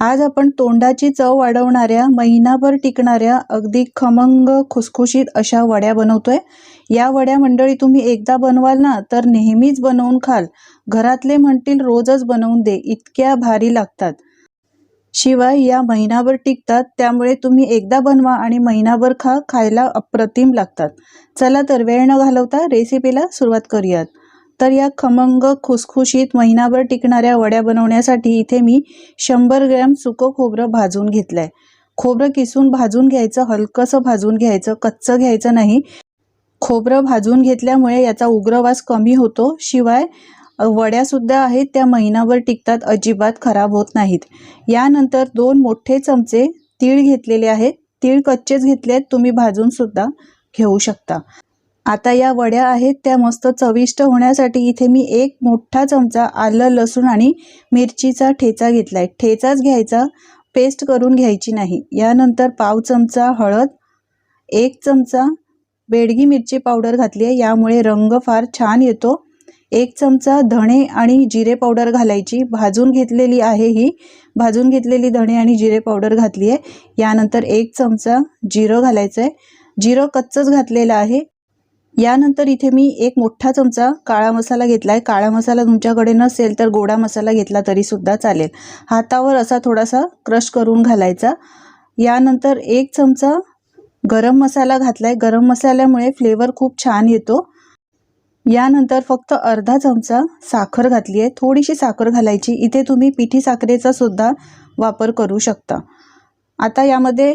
आज आपण तोंडाची चव वाढवणाऱ्या महिनाभर टिकणाऱ्या अगदी खमंग खुसखुशीत अशा वड्या बनवतोय. या वड्या मंडळी तुम्ही एकदा बनवाल ना तर नेहमीच बनवून खाल. घरातले म्हणतील रोजच बनवून दे इतक्या भारी लागतात. शिवाय या महिनाभर टिकतात त्यामुळे तुम्ही एकदा बनवा आणि महिनाभर खा खायला अप्रतिम लागतात. चला तर वेळ न घालवता रेसिपीला सुरुवात करूयात. तर या खमंग खुसखुशीत महिनाभर टिकणाऱ्या वड्या बनवण्यासाठी इथे मी शंभर ग्रॅम सुकं खोबरं भाजून घेतलं आहे खोबरं किसून भाजून घ्यायचं हलकंसं भाजून घ्यायचं कच्चं घ्यायचं नाही. खोबरं भाजून घेतल्यामुळे याचा उग्रवास कमी होतो. शिवाय वड्यासुद्धा आहेत त्या महिनाभर टिकतात अजिबात खराब होत नाहीत. यानंतर दोन मोठे चमचे तीळ घेतलेले आहेत. तीळ कच्चेच घेतले आहेत तुम्ही भाजूनसुद्धा घेऊ शकता. आता या वड्या आहेत त्या मस्त चविष्ट होण्यासाठी इथे मी एक मोठा चमचा आलं लसूण आणि मिरचीचा ठेचा घेतला आहे ठेचाच घ्यायचा पेस्ट करून घ्यायची नाही. यानंतर पाव चमचा हळद एक चमचा बेडगी मिरची पावडर घातली आहे यामुळे रंग फार छान येतो. एक चमचा धणे आणि जिरे पावडर घालायची. भाजून घेतलेली आहे ही. भाजून घेतलेली धणे आणि जिरे पावडर घातली आहे. यानंतर एक चमचा जिरं घालायचं आहे जिरं कच्चंच घातलेलं आहे. यानंतर इथे मी एक मोठा चमचा काळा मसाला घेतला आहे काळा मसाला तुमच्याकडे नसेल तर गोडा मसाला घेतला तरीसुद्धा चालेल. हातावर असा थोडासा क्रश करून घालायचा. यानंतर एक चमचा गरम मसाला घातला आहे गरम मसाल्यामुळे फ्लेवर खूप छान येतो. यानंतर फक्त अर्धा चमचा साखर घातली आहे थोडीशी साखर घालायची. इथे तुम्ही पिठी साखरेचा सुद्धा वापर करू शकता. आता यामध्ये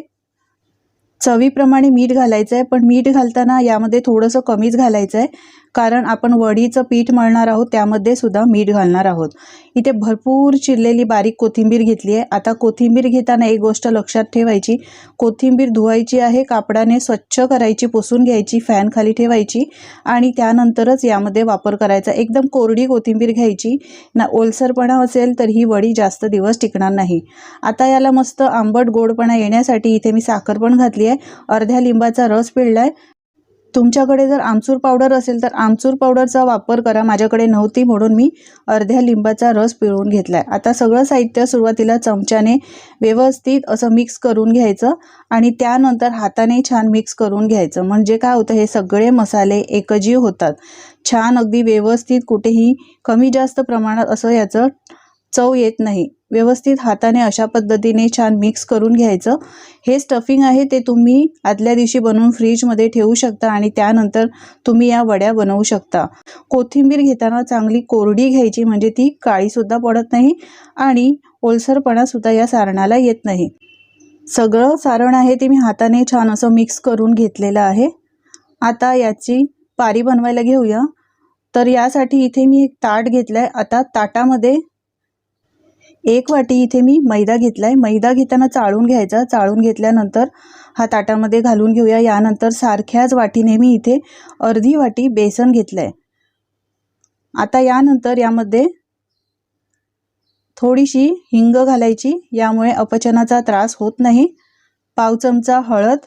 चवीप्रमाणे मीठ घालायचं आहे पण मीठ घालताना यामध्ये थोडंसं कमीच घालायचं आहे कारण आपण वडीचं पीठ मळणार आहोत त्यामध्ये सुद्धा मीठ घालणार आहोत. इथे भरपूर चिरलेली बारीक कोथिंबीर घेतली आहे. आता कोथिंबीर घेताना एक गोष्ट लक्षात ठेवायची. कोथिंबीर धुवायची आहे कापडाने स्वच्छ करायची पुसून घ्यायची फॅन खाली ठेवायची आणि त्यानंतरच यामध्ये वापर करायचा. एकदम कोरडी कोथिंबीर घ्यायची. ना ओलसरपणा असेल तर ही वडी जास्त दिवस टिकणार नाही. आता याला मस्त आंबट गोडपणा येण्यासाठी इथे मी साखर पण घातली आहे. अर्ध्या लिंबाचा रस पिळला आहे तुमच्याकडे जर आमचूर पावडर असेल तर आमचूर पावडरचा वापर करा. माझ्याकडे नव्हती म्हणून मी अर्ध्या लिंबाचा रस पिळून घेतला आहे आता सगळं साहित्य सुरुवातीला चमच्याने व्यवस्थित असं मिक्स करून घ्यायचं आणि त्यानंतर हाताने छान मिक्स करून घ्यायचं. म्हणजे काय होतं हे सगळे मसाले एकजीव होतात. छान अगदी व्यवस्थित कुठेही कमी जास्त प्रमाणात असं याचं चव येत नाही. व्यवस्थित हाताने अशा पद्धतीने छान मिक्स करून घ्यायचं. हे स्टफिंग आहे ते तुम्ही आदल्या दिवशी बनवून फ्रीजमध्ये ठेवू शकता आणि त्यानंतर तुम्ही या वड्या बनवू शकता. कोथिंबीर घेताना चांगली कोरडी घ्यायची म्हणजे ती काळीसुद्धा पडत नाही आणि ओलसरपणासुद्धा या सारणाला येत नाही. सगळं सारण आहे ते मी हाताने छान असं मिक्स करून घेतलेलं आहे. आता याची पारी बनवायला घेऊया. तर यासाठी इथे मी एक ताट घेतलं आहे आता ताटामध्ये एक वाटी इथे मी मैदा घेतला आहे मैदा घेताना चाळून घ्यायचा. चाळून घेतल्यानंतर हा ताटामध्ये घालून घेऊया. यानंतर सारख्याच वाटीने मी इथे अर्धी वाटी बेसन घेतलं आहे आता यानंतर यामध्ये थोडीशी हिंग घालायची. यामुळे अपचनाचा त्रास होत नाही. पाव चमचा हळद.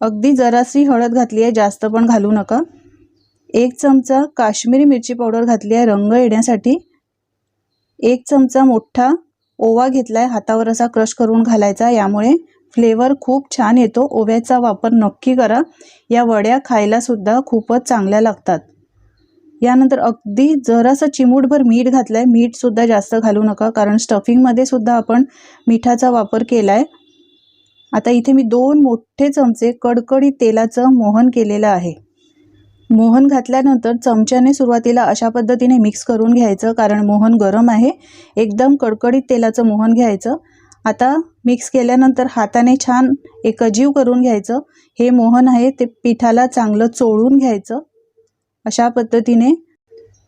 अगदी जराशी हळद घातली आहे. जास्त पण घालू नका. एक चमचा काश्मीरी मिरची पावडर घातली आहे. रंग येण्यासाठी. एक चमचा मोठा ओवा घेतला आहे हातावर असा क्रश करून घालायचा. यामुळे फ्लेवर खूप छान येतो. ओव्याचा वापर नक्की करा. या वड्या खायलासुद्धा खूपच चांगल्या लागतात. यानंतर अगदी जरासं चिमूटभर मीठ घातलं आहे मीठसुद्धा जास्त घालू नका कारण स्टफिंगमध्ये सुद्धा आपण मिठाचा वापर केला आहे आता इथे मी दोन मोठे चमचे कडकडी तेलाचं मोहन केलेलं आहे. मोहन घातल्यानंतर चमच्याने सुरुवातीला अशा पद्धतीने मिक्स करून घ्यायचं. कारण मोहन गरम आहे. एकदम कडकडीत तेलाचं मोहन घ्यायचं. आता मिक्स केल्यानंतर हाताने छान एकजीव करून घ्यायचं. हे मोहन आहे ते पिठाला चांगलं चोळून घ्यायचं. अशा पद्धतीने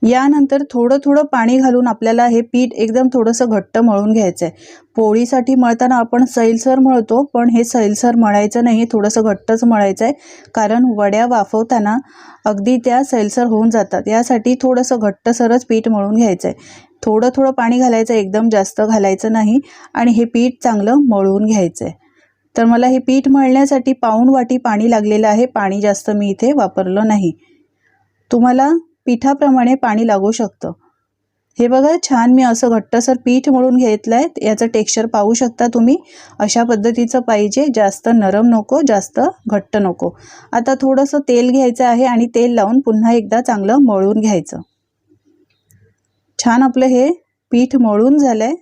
यानंतर थोडं थोडं पाणी घालून आपल्याला हे पीठ एकदम थोडंसं घट्ट मळून घ्यायचं आहे पोळीसाठी मळताना आपण सैलसर मळतो पण हे सैलसर मळायचं नाही थोडंसं घट्टच मळायचं आहे कारण वड्या वाफवताना अगदी त्या सैलसर होऊन जातात. यासाठी थोडंसं घट्टसरच पीठ मळून घ्यायचं आहे थोडं थोडं पाणी घालायचं एकदम जास्त घालायचं नाही आणि हे पीठ चांगलं मळून घ्यायचं आहे तर मला हे पीठ मळण्यासाठी पाऊण वाटी पाणी लागलेलं आहे. पाणी जास्त मी इथे वापरलं नाही. तुम्हाला पिठाप्रमाणे पाणी लागू शकतं. हे बघा छान मी असं घट्टसर पीठ मळून घेतलं आहे याचं टेक्स्चर पाहू शकता तुम्ही. अशा पद्धतीचं पाहिजे. जास्त नरम नको जास्त घट्ट नको. आता थोडंसं तेल घ्यायचं आहे आणि तेल लावून पुन्हा एकदा चांगलं मळून घ्यायचं. छान आपलं हे पीठ मळून झालं आहे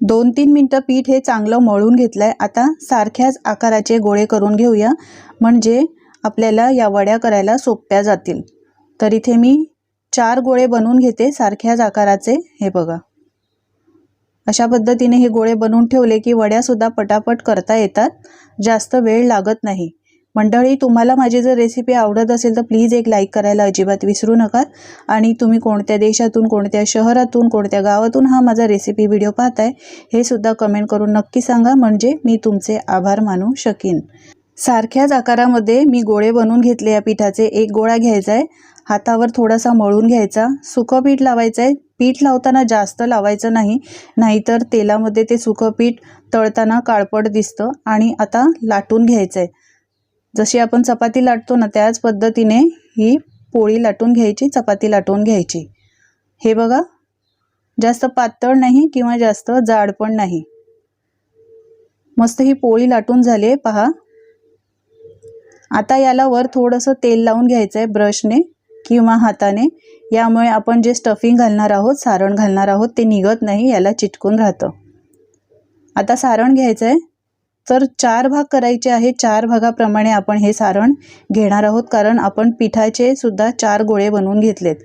दोन तीन मिनटं पीठ हे चांगलं मळून घेतलं आहे आता सारख्याच आकाराचे गोळे करून घेऊया. म्हणजे आपल्याला या वड्या करायला सोप्या जातील. तर इथे मी चार गोळे बनवून घेते सारख्याच आकाराचे हे बघा. अशा पद्धतीने हे गोळे बनवून ठेवले की वड्यासुद्धा पटापट करता येतात. जास्त वेळ लागत नाही. मंडळी तुम्हाला माझी जर रेसिपी आवडत असेल तर प्लीज एक लाईक करायला अजिबात विसरू नका. आणि तुम्ही कोणत्या देशातून कोणत्या शहरातून कोणत्या गावातून हा माझा रेसिपी व्हिडिओ पाहताय हे सुद्धा कमेंट करून नक्की सांगा. म्हणजे मी तुमचे आभार मानू शकीन. सारख्याच आकारामध्ये मी गोळे बनवून घेतले या पिठाचे. एक गोळा घ्यायचा आहे हातावर थोडासा मळून घ्यायचा. सुकं पीठ लावायचं आहे पीठ लावताना जास्त लावायचं नाही. नाहीतर तेलामध्ये ते सुकं पीठ तळताना काळपट दिसतं आणि आता लाटून घ्यायचं आहे जशी आपण चपाती लाटतो ना त्याच पद्धतीने ही पोळी लाटून घ्यायची चपाती लाटून घ्यायची. हे बघा. जास्त पातळ नाही किंवा जास्त जाड पण नाही. मस्त ही पोळी लाटून झाली आहे पहा. आता याला वर थोडंसं तेल लावून घ्यायचं आहे ब्रशने किंवा हाताने. यामुळे आपण जे स्टफिंग घालणार आहोत सारण घालणार आहोत ते निघत नाही याला चिटकून राहतं. आता सारण घ्यायचं आहे तर चार भाग करायचे आहे चार भागाप्रमाणे आपण हे सारण घेणार आहोत कारण आपण पिठाचे सुद्धा चार गोळे बनवून घेतलेत.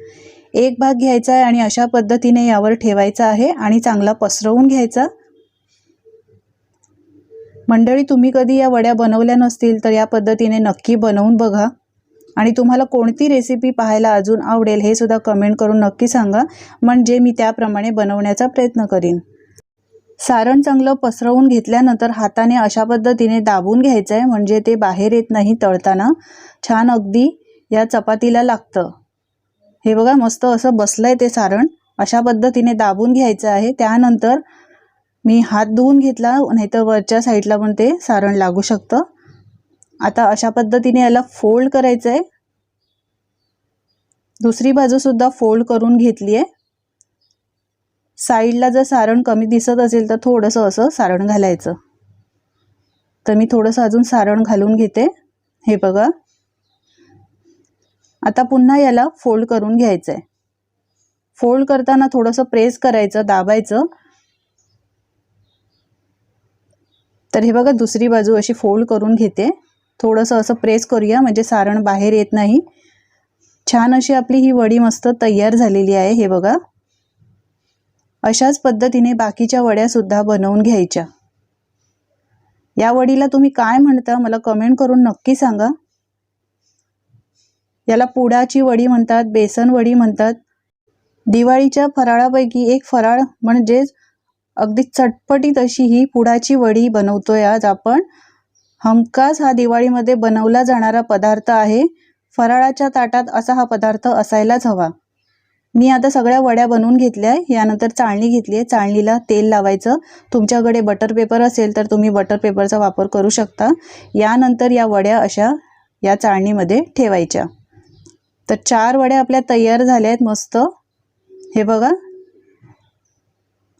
एक भाग घ्यायचा आहे आणि अशा पद्धतीने यावर ठेवायचा आहे आणि चांगला पसरवून घ्यायचा. मंडळी तुम्ही कधी या वड्या बनवल्या नसतील तर या पद्धतीने नक्की बनवून बघा. आणि तुम्हाला कोणती रेसिपी पाहायला अजून आवडेल हे सुद्धा कमेंट करून नक्की सांगा. म्हणजे मी त्याप्रमाणे बनवण्याचा प्रयत्न करीन. सारण चांगलं पसरवून घेतल्यानंतर हाताने अशा पद्धतीने दाबून घ्यायचं आहे म्हणजे ते बाहेर येत नाही तळताना. छान अगदी या चपातीला लागतं. हे बघा मस्त असं बसलं आहे ते सारण. अशा पद्धतीने दाबून घ्यायचं आहे. त्यानंतर मी हात धुवून घेतला नाहीतर वरच्या साईडला पण ते सारण लागू शकतं. आता अशा पद्धतीने याला फोल्ड करायचं आहे दुसरी बाजूसुद्धा फोल्ड करून घेतली आहे साईडला जर सारण कमी दिसत असेल तर थोडंसं असं सारण घालायचं. तर मी थोडंसं अजून सारण घालून घेते. हे बघा. आता पुन्हा याला फोल्ड करून घ्यायचं आहे फोल्ड करताना थोडंसं प्रेस करायचं दाबायचं. तर हे बघा दुसरी बाजू अशी फोल्ड करून घेते. थोडंसं असं प्रेस करूया म्हणजे सारण बाहेर येत नाही. छान अशी आपली ही वडी मस्त तयार झालेली आहे हे बघा. अशाच पद्धतीने बाकीच्या वड्यासुद्धा बनवून घ्यायच्या. या वडीला तुम्ही काय म्हणता मला कमेंट करून नक्की सांगा. याला पुडाची वडी म्हणतात बेसन वडी म्हणतात. दिवाळीच्या फराळापैकी एक फराळ म्हणजेच अगदी चटपटीत अशी ही पुडाची वडी बनवतोय आज आपण. हमखास हा दिवाळीमध्ये बनवला जाणारा पदार्थ आहे. फराळाच्या ताटात असा हा पदार्थ असायलाच हवा. मी आता सगळ्या वड्या बनवून घेतल्या आहे यानंतर चाळणी घेतली आहे चाळणीला तेल लावायचं. तुमच्याकडे बटर पेपर असेल तर तुम्ही बटर पेपरचा वापर करू शकता. यानंतर या वड्या अशा या चाळणीमध्ये ठेवायच्या. तर चार वड्या आपल्या तयार झाल्या आहेत मस्त. हे बघा.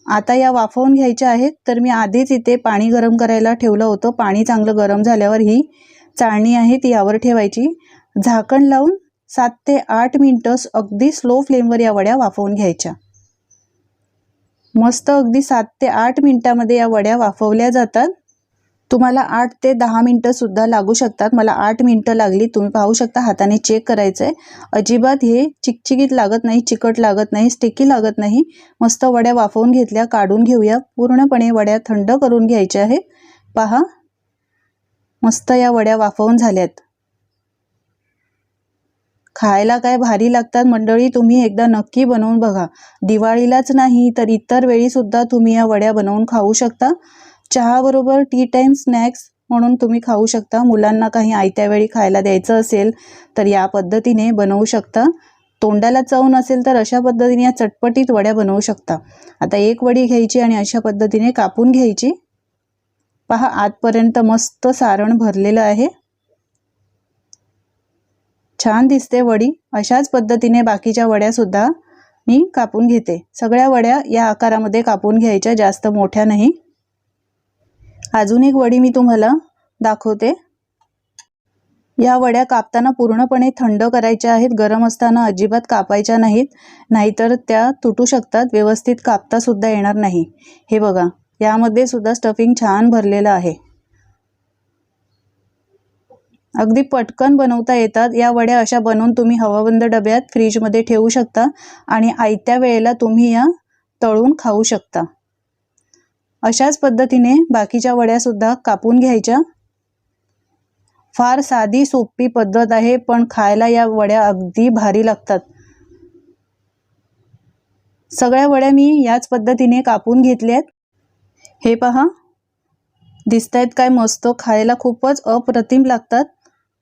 आता या वाफवून घ्यायच्या आहेत तर मी आधीच इथे पाणी गरम करायला ठेवलं होतं. पाणी चांगलं गरम झाल्यावर ही चाळणी आहे ती यावर ठेवायची. झाकण लावून सात ते आठ मिनटं अगदी स्लो फ्लेमवर या वड्या वाफवून घ्यायच्या. मस्त अगदी सात ते आठ मिनटामध्ये या वड्या वाफवल्या जातात. तुम्हाला आठ ते दहा मिनटंसुद्धा लागू शकतात. मला आठ मिनटं लागली. तुम्ही पाहू शकता हाताने चेक करायचं आहे अजिबात हे चिकचिकीत लागत नाही चिकट लागत नाही स्टिकी लागत नाही. मस्त वड्या वाफवून घेतल्या काढून घेऊया. पूर्णपणे वड्या थंड करून घ्यायच्या आहे पहा. मस्त या वड्या वाफवून झाल्यात. खायला काय भारी लागतात मंडळी तुम्ही एकदा नक्की बनवून बघा. दिवाळीलाच नाही तर इतर वेळीसुद्धा तुम्ही या वड्या बनवून खाऊ शकता. चहाबरोबर टी टाईम स्नॅक्स म्हणून तुम्ही खाऊ शकता. मुलांना काही आयत्या वेळी खायला द्यायचं असेल तर या पद्धतीने बनवू शकता. तोंडाला चव नसेल तर अशा पद्धतीने या चटपटीत वड्या बनवू शकता. आता एक वडी घ्यायची आणि अशा पद्धतीने कापून घ्यायची. पहा आतपर्यंत मस्त सारण भरलेलं आहे. छान दिसते वडी. अशाच पद्धतीने बाकीच्या वड्यासुद्धा मी कापून घेते. सगळ्या वड्या या आकारामध्ये कापून घ्यायच्या जास्त मोठ्या नाही. अजून एक वडी मी तुम्हाला दाखवते. या वड्या कापताना पूर्णपणे थंड करायच्या आहेत गरम असताना अजिबात कापायच्या नाहीत नाहीतर त्या तुटू शकतात व्यवस्थित कापता सुद्धा येणार नाही. हे बघा यामध्ये सुद्धा स्टफिंग छान भरलेलं आहे. अगदी पटकन बनवता येतात. या वड्या अशा बनवून तुम्ही हवाबंद डब्यात फ्रीजमध्ये ठेवू शकता आणि आयत्या वेळेला तुम्ही या तळून खाऊ शकता. अशाच पद्धतीने बाकीच्या वड्यासुद्धा कापून घ्यायच्या. फार साधी सोपी पद्धत आहे पण खायला या वड्या अगदी भारी लागतात. सगळ्या वड्या मी याच पद्धतीने कापून घेतल्यात. हे पहा. दिसत आहेत काय मस्त खायला खूपच अप्रतिम लागतात.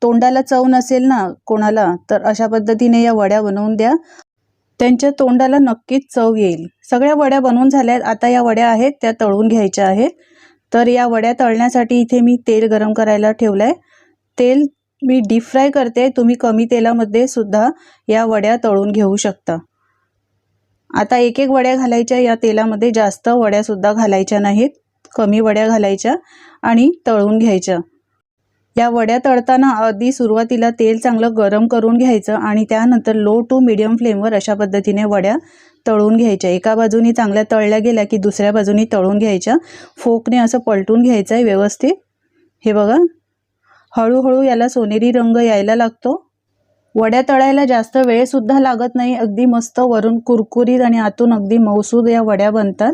तोंडाला चव नसेल ना कोणाला तर अशा पद्धतीने या वड्या बनवून द्या. त्यांच्या तोंडाला नक्कीच चव येईल. सगळ्या वड्या बनवून झाल्यात. आता या वड्या आहेत त्या तळून घ्यायच्या आहेत. तर या वड्या तळण्यासाठी इथे मी तेल गरम करायला ठेवलं आहे तेल मी डीप फ्राय करते. तुम्ही कमी तेलामध्ये सुद्धा या वड्या तळून घेऊ शकता. आता एक एक वड्या घालायच्या. या तेलामध्ये जास्त वड्यासुद्धा घालायच्या नाहीत. कमी वड्या घालायच्या आणि तळून घ्यायच्या. या वड्या तळताना आधी सुरुवातीला तेल चांगलं गरम करून घ्यायचं आणि त्यानंतर लो टू मिडियम फ्लेमवर अशा पद्धतीने वड्या तळून घ्यायच्या. एका बाजूनी चांगल्या तळल्या गेल्या की दुसऱ्या बाजूनी तळून घ्यायच्या. फोकने असं पलटून घ्यायचं आहे व्यवस्थित. हे बघा. हळूहळू याला सोनेरी रंग यायला लागतो. वड्या तळायला जास्त वेळसुद्धा लागत नाही. अगदी मस्त वरून कुरकुरीत आणि आतून अगदी मौसूद या वड्या बनतात.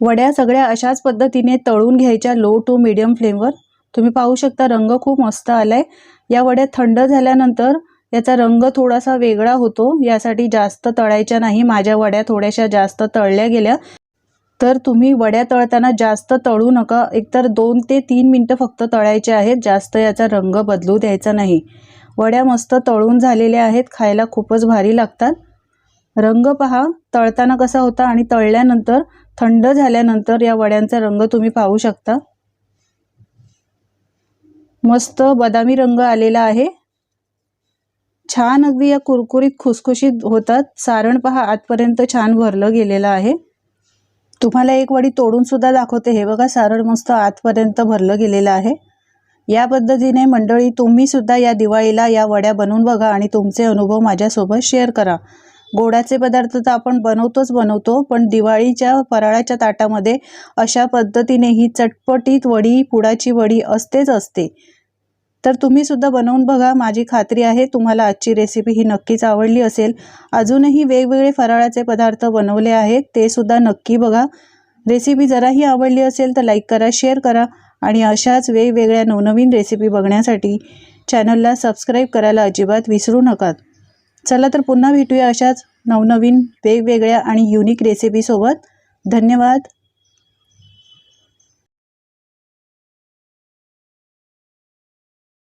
वड्या सगळ्या अशाच पद्धतीने तळून घ्यायच्या लो टू मिडियम फ्लेमवर तुम्ही पाहू शकता रंग खूप मस्त आला आहे या वड्या थंड झाल्यानंतर याचा रंग थोडासा वेगळा होतो. यासाठी जास्त तळायच्या नाही. माझ्या वड्या थोड्याशा जास्त तळल्या गेल्या. तर तुम्ही वड्या तळताना जास्त तळू नका. एकतर दोन ते तीन मिनटं फक्त तळायचे आहेत. जास्त याचा रंग बदलू द्यायचा नाही. वड्या मस्त तळून झालेल्या आहेत. खायला खूपच भारी लागतात. रंग पहा. तळताना कसा होता आणि तळल्यानंतर थंड झाल्यानंतर या वड्यांचा रंग तुम्ही पाहू शकता. मस्त बदामी रंग आलेला आहे. छान अगदी या कुरकुरीत खुसखुशीत होतात. सारण पहा आतपर्यंत छान भरलं गेलेलं आहे. तुम्हाला एक वडी तोडून सुद्धा दाखवते. हे बघा सारण मस्त आतपर्यंत भरलं गेलेलं आहे. या पद्धतीने मंडळी तुम्ही सुद्धा या दिवाळीला या वड्या बनवून बघा आणि तुमचे अनुभव माझ्यासोबत शेअर करा. गोडाचे पदार्थ तर आपण बनवतोच बनवतो पण दिवाळीच्या फराळाच्या ताटामध्ये अशा पद्धतीने ही चटपटीत वडी पुडाची वडी असतेच असते. तर तुम्ही सुद्धा बनवून बघा माझी खात्री आहे तुम्हाला आजची रेसिपी ही नक्कीच आवडली असेल. अजूनही वेगवेगळे फराळाचे पदार्थ बनवले आहेत ते सुद्धा नक्की बघा. रेसिपी जराही आवडली असेल तर लाईक करा शेअर करा आणि अशाच वेगवेगळ्या नवनवीन रेसिपी बघण्यासाठी चॅनलला सबस्क्राईब करायला अजिबात विसरू नका. चला तर पुन्हा भेटूया अशाच नवनवीन वेगवेगळ्या आणि युनिक रेसिपीसोबत धन्यवाद.